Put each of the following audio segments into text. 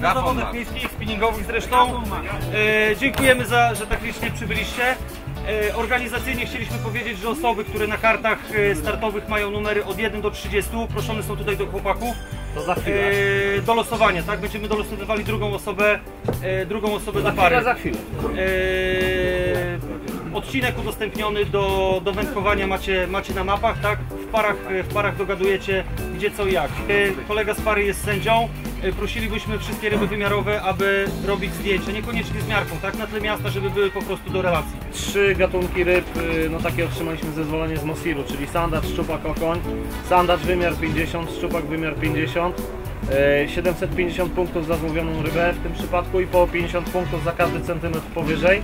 zawodów miejskich, spinningowych zresztą. E, dziękujemy za, że tak licznie przybyliście. E, organizacyjnie chcieliśmy powiedzieć, że osoby, które na kartach e, startowych mają numery od 1 do 30, proszone są tutaj do chłopaków. To za chwilę. E, do losowania, tak? Będziemy dolosowywali drugą osobę, e, drugą osobę Za do pary. chwilę, za chwilę. E, odcinek udostępniony do, do wędkowania macie, macie na mapach, tak? W parach, w parach dogadujecie gdzie, co i jak. E, kolega z pary jest sędzią. E, prosilibyśmy wszystkie ryby wymiarowe, aby robić zdjęcia, niekoniecznie z miarką, tak? Na tle miasta, żeby były po prostu do relacji. Trzy gatunki ryb, y, no takie otrzymaliśmy zezwolenie z Mosiru, czyli sandacz, szczupak, okoń. Sandacz wymiar 50, szczupak wymiar 50. e, 750 punktów za złowioną rybę w tym przypadku i po 50 punktów za każdy centymetr powyżej.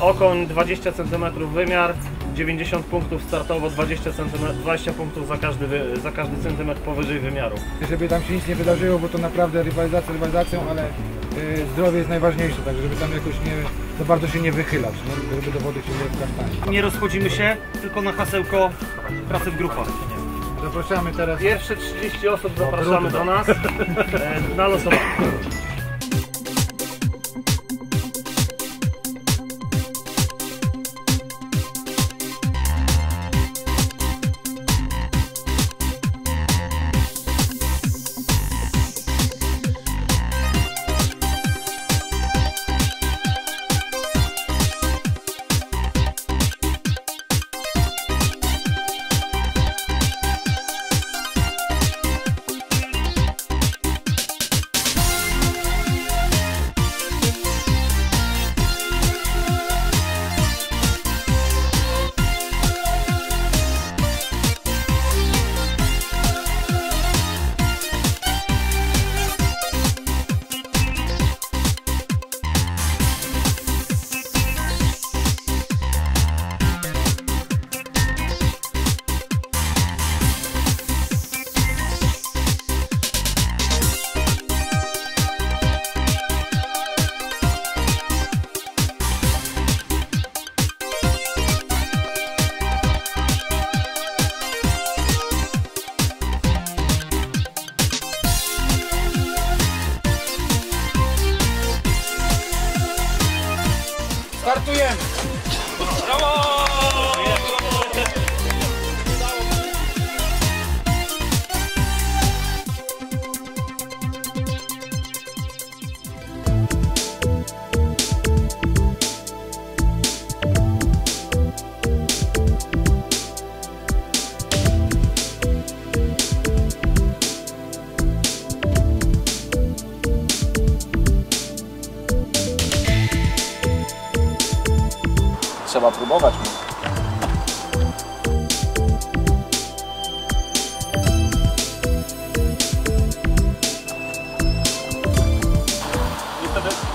Okoń 20 cm wymiar, 90 punktów startowo, 20, cm, 20 punktów za każdy, wy- za każdy centymetr powyżej wymiaru. żeby tam się nic nie wydarzyło, bo to naprawdę rywalizacja rywalizacją, ale y, zdrowie jest najważniejsze, także żeby tam jakoś nie, za bardzo się nie wychylać, nie? żeby do wody się nie wkasztanić. Nie rozchodzimy się, tylko na hasełko pracę w grupach. Zapraszamy teraz. Pierwsze 30 osób zapraszamy do nas e, na losowanie.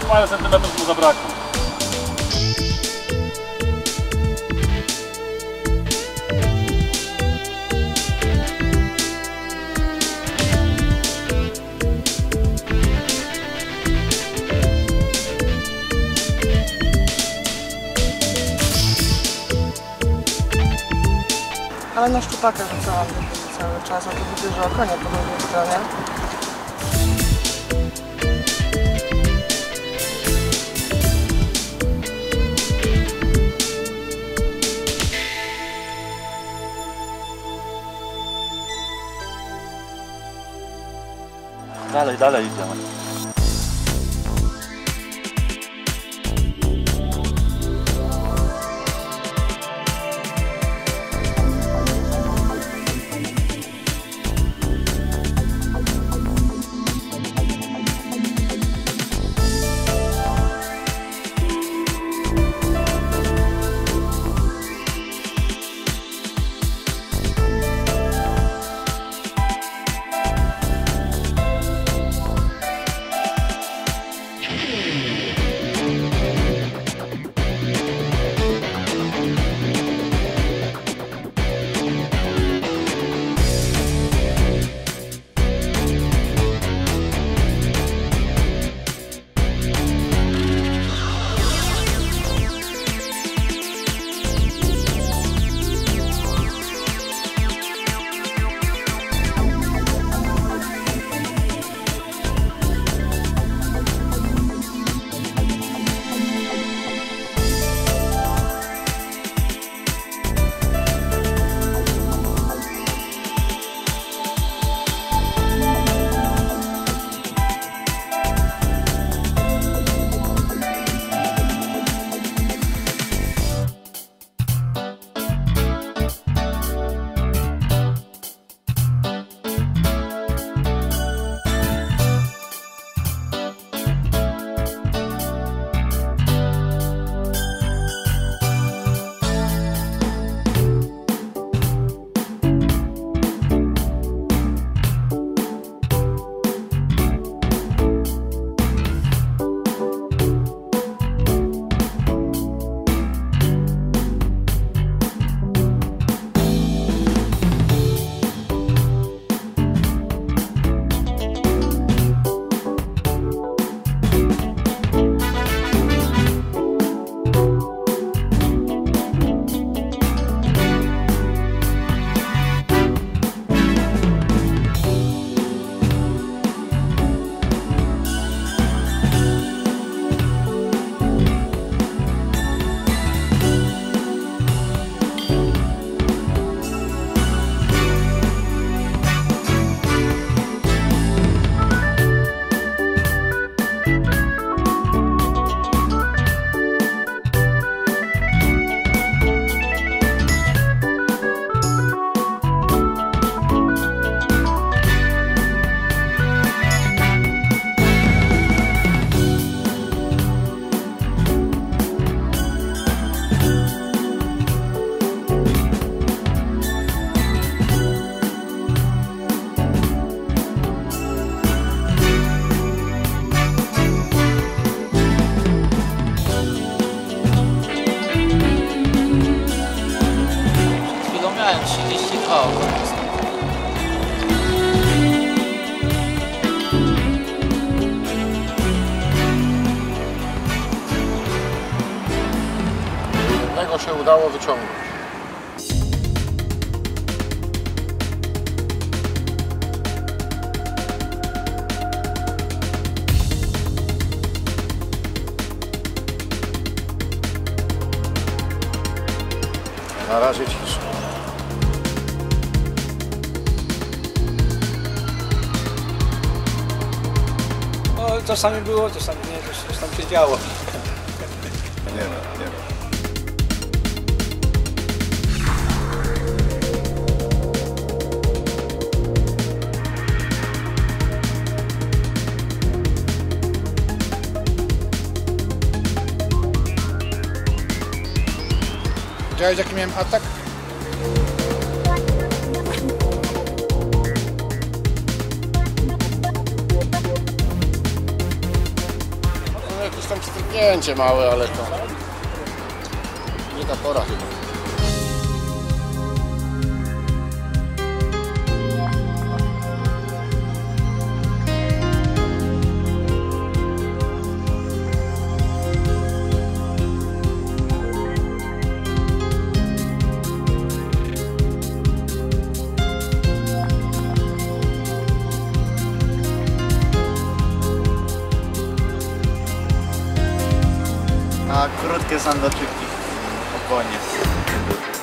Parę centymetrów mu zabrakło. Ale na szczupaka rzucałam cały czas, a tu widzę, że okonie po drugiej stronie. 干了，咱俩就行了。Udało wyciągnąć. Na razie cisza. No, czasami było, czasami nie, coś, coś tam się działo. Widziałeś jaki miałem atak? No, jakieś tam strypnięcie małe, ale to nie ta pora chyba. Krótkie sandaczyki okonie. Jedna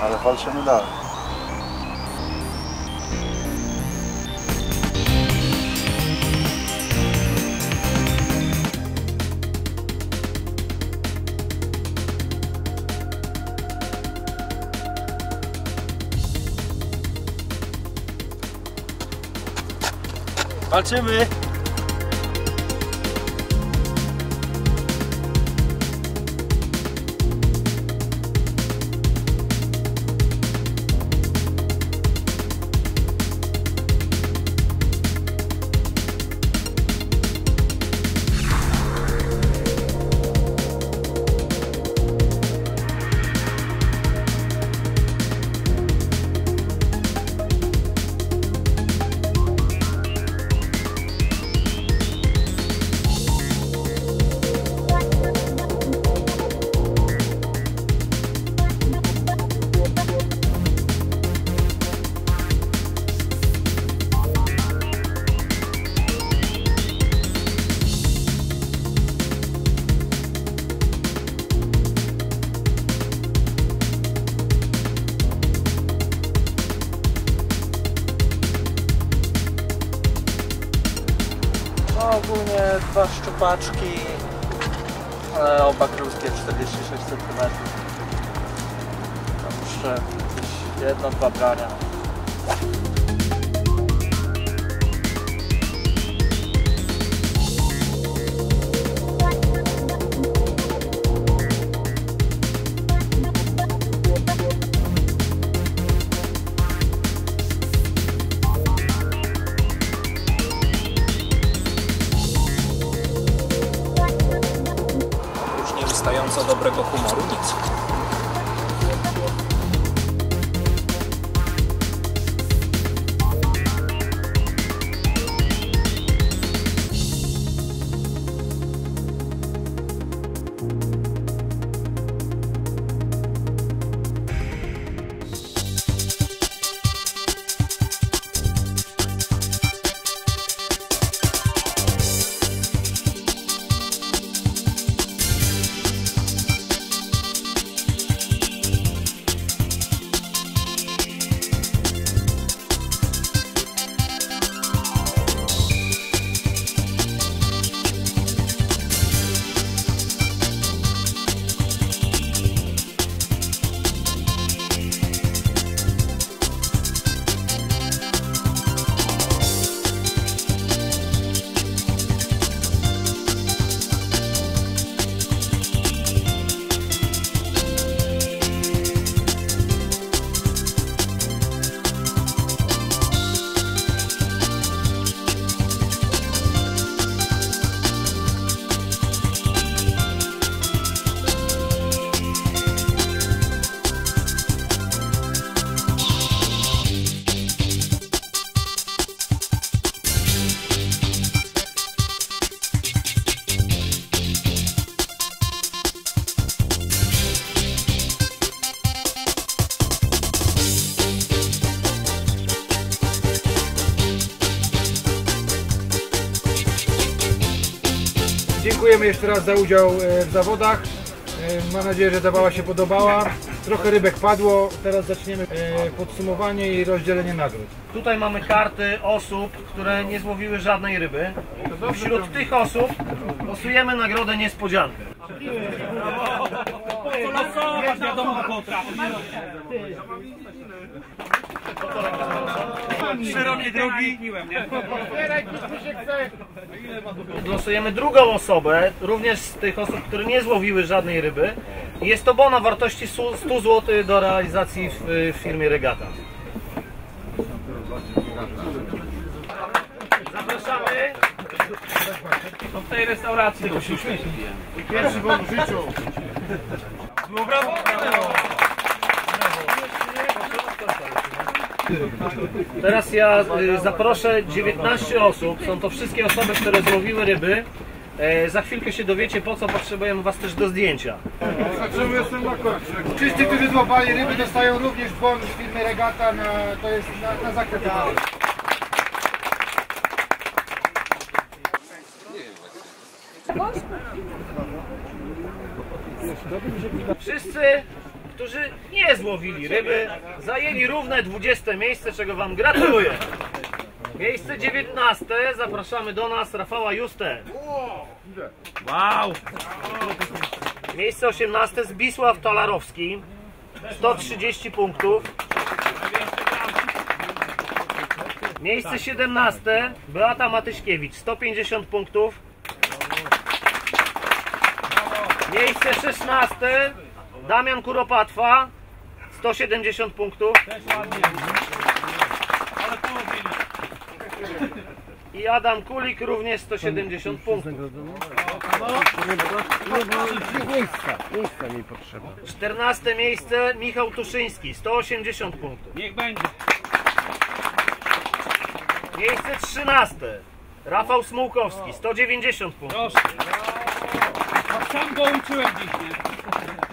Ale walczymy dalej. Walczymy! Szczupaczki, e, oba krótkie 46 cm. Tam jeszcze jedno, dwa brania. Dziękujemy jeszcze raz za udział e, w zawodach. E, Mam nadzieję, że zabawa się podobała. Trochę rybek padło. Teraz zaczniemy e, podsumowanie i rozdzielenie nagród. Tutaj mamy karty osób, które nie złowiły żadnej ryby. Wśród tych osób losujemy nagrodę niespodziankę. Szerokie drogi. Losujemy drugą osobę, również z tych osób, które nie złowiły żadnej ryby. Jest to bon o wartości 100 zł do realizacji w, firmie Regata. Zapraszamy. To w tej restauracji. Pierwszy bon w życiu. Teraz ja y, zaproszę 19 osób, są to wszystkie osoby, które złowiły ryby. E, za chwilkę się dowiecie po co potrzebujemy Was też do zdjęcia. Wszyscy, którzy złapali ryby dostają również bon z firmy Regata na, to jest na, na. Wszyscy, którzy nie złowili ryby, zajęli równe 20 miejsce, czego Wam gratuluję. Miejsce 19 zapraszamy do nas Rafała Justę. Wow! Miejsce 18 Zbisław Talarowski. 130 punktów. Miejsce 17 Beata Matyśkiewicz. 150 punktów. Miejsce 16 Damian Kuropatwa 170 punktów i Adam Kulik również 170 punktów. 14 miejsce Michał Tuszyński 180 punktów. Niech będzie. Miejsce 13 Rafał Smułkowski 190 punktów. Proszę. A sam go uczyłem dziś, nie?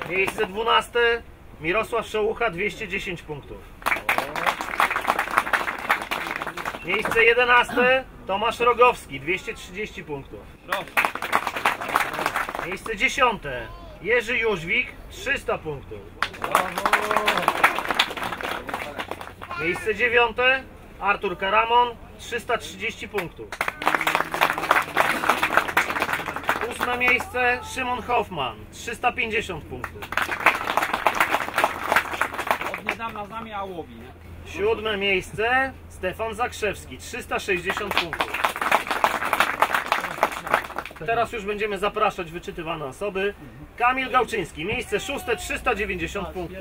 Miejsce 12 Mirosław Szołucha 210 punktów. Miejsce 11 Tomasz Rogowski 230 punktów. Miejsce 10 Jerzy Jóźwik 300 punktów. Miejsce 9 Artur Karamon 330 punktów. Ósme miejsce Szymon Hoffman, 350 punktów. Od niedawna z nami a łowi, nie? Siódme miejsce Stefan Zakrzewski, 360 punktów. Teraz już będziemy zapraszać wyczytywane osoby. Kamil Gałczyński, miejsce szóste, 390 punktów.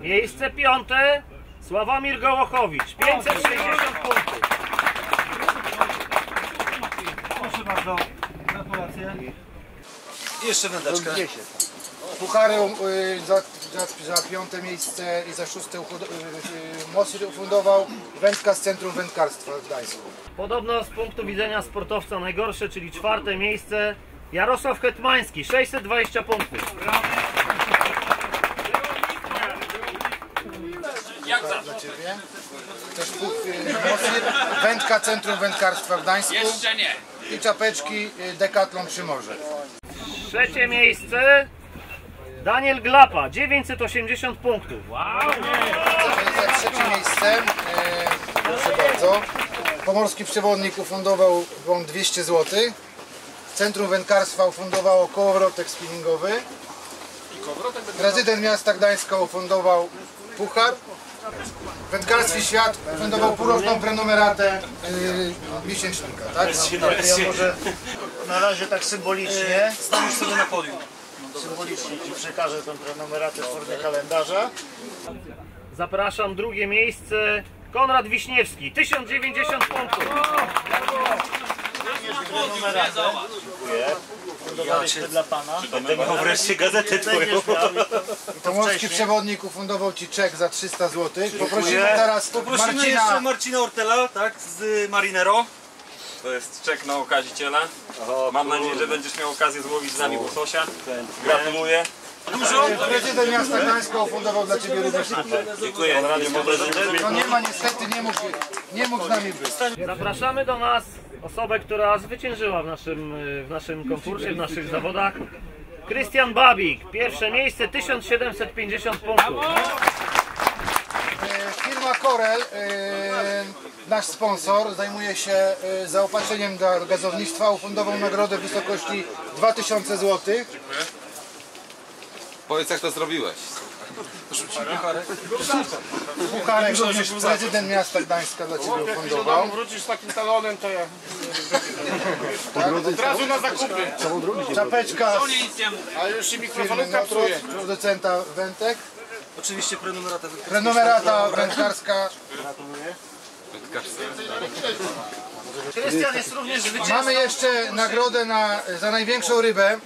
Miejsce piąte Sławomir Gołochowicz, 560 punktów. Proszę bardzo, gratulacje. Jeszcze wędeczkę. Puchary y, za, za, za piąte miejsce i za szóste y, y, Mosir ufundował wędka z Centrum Wędkarstwa w Gdańsku. Podobno z punktu widzenia sportowca najgorsze, czyli czwarte miejsce Jarosław Hetmański, 620 punktów. Dla Ciebie. Też pu- y, Mosir, wędka Centrum Wędkarstwa w Gdańsku Jeszcze nie. I czapeczki y, Decathlon Przymorze. Trzecie miejsce Daniel Glapa, 980 punktów. Za trzecie miejsce, e, proszę bardzo, Pomorski Przewodnik ufundował wam 200 zł. Centrum Wędkarstwa ufundowało kołowrotek spinningowy. Prezydent miasta Gdańska ufundował puchar. Wędkarstwie Świat ufundował półroczną prenumeratę yy, miesięcznika, tak? Ja może Na razie tak symbolicznie, Staniesz sobie na podium. symbolicznie Ci przekażę tę prenumeratę w formie kalendarza. Zapraszam drugie miejsce Konrad Wiśniewski, 1090 punktów. Fundowaliśmy dla Pana. Będę miał wreszcie gazetę twoją. Będziesz miał i to, i to Pomorski wcześniej. Przewodnik ufundował Ci czek za 300 zł. Poprosimy teraz Poprosimy Marcina jeszcze Marcina Ortela, tak, z Marinero. To jest czek na okaziciela. Mam nadzieję, że będziesz miał okazję złowić z nami łososia. Gratuluję. Dużo? Prezydent miasta Gdańska ufundował dla Ciebie również. Dziękuję. No nie ma niestety, nie mógł, nie mógł z nami być. Zapraszamy do nas osobę, która zwyciężyła w naszym, w naszym konkursie, w naszych zawodach. Krystian Babik, pierwsze miejsce, 1750 punktów. E, Firma Corel, e, nasz sponsor, zajmuje się e, zaopatrzeniem dla gazownictwa. Ufundował nagrodę w wysokości 2000 zł. Powiedz jak to zrobiłeś. Pucharek również prezydent miasta Gdańska dla Ciebie ufundował. Wrócisz z takim talonem, to ja Od razu na zakupy. Czapeczka mów. A już się z mikrofonu firmy kapsuje. Producenta wędek. Oczywiście prenumerata Prenumerata wędkarska. Krystian jest również zwycięzcą. Mamy jeszcze nagrodę na, za największą rybę.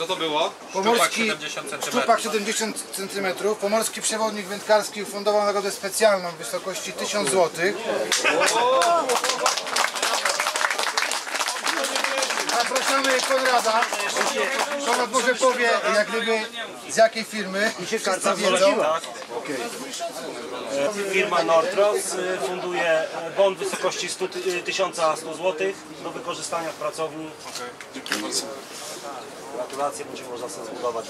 Co to było? Pomorski 70 cm. szczupak 70 cm. Pomorski przewodnik wędkarski ufundował nagrodę specjalną w wysokości 1000 zł. Zapraszamy Konrada. Konrad może powie, jak gdyby z jakiej firmy. Wszyscy wiedzą. Firma Nortros y, funduje e, bon w wysokości 100, ty- 1100 zł do wykorzystania w pracowni. Gratulacje, będzie można sobie zbudować.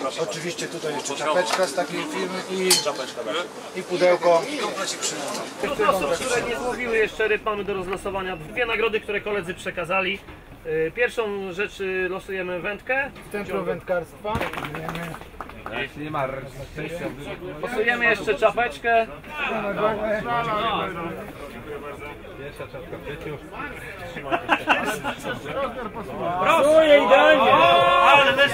Proszę Oczywiście tutaj jeszcze czapeczka z takiej firmy i, czapeczka dać. i pudełko. Wśród osób, które nie złowiły jeszcze ryb, mamy do rozlosowania dwie nagrody, które koledzy przekazali. Y, Pierwszą rzecz y, losujemy wędkę. Centrum Wędkarstwa. Losujemy jeszcze czapeczkę. Proszę, idealnie. Ale bez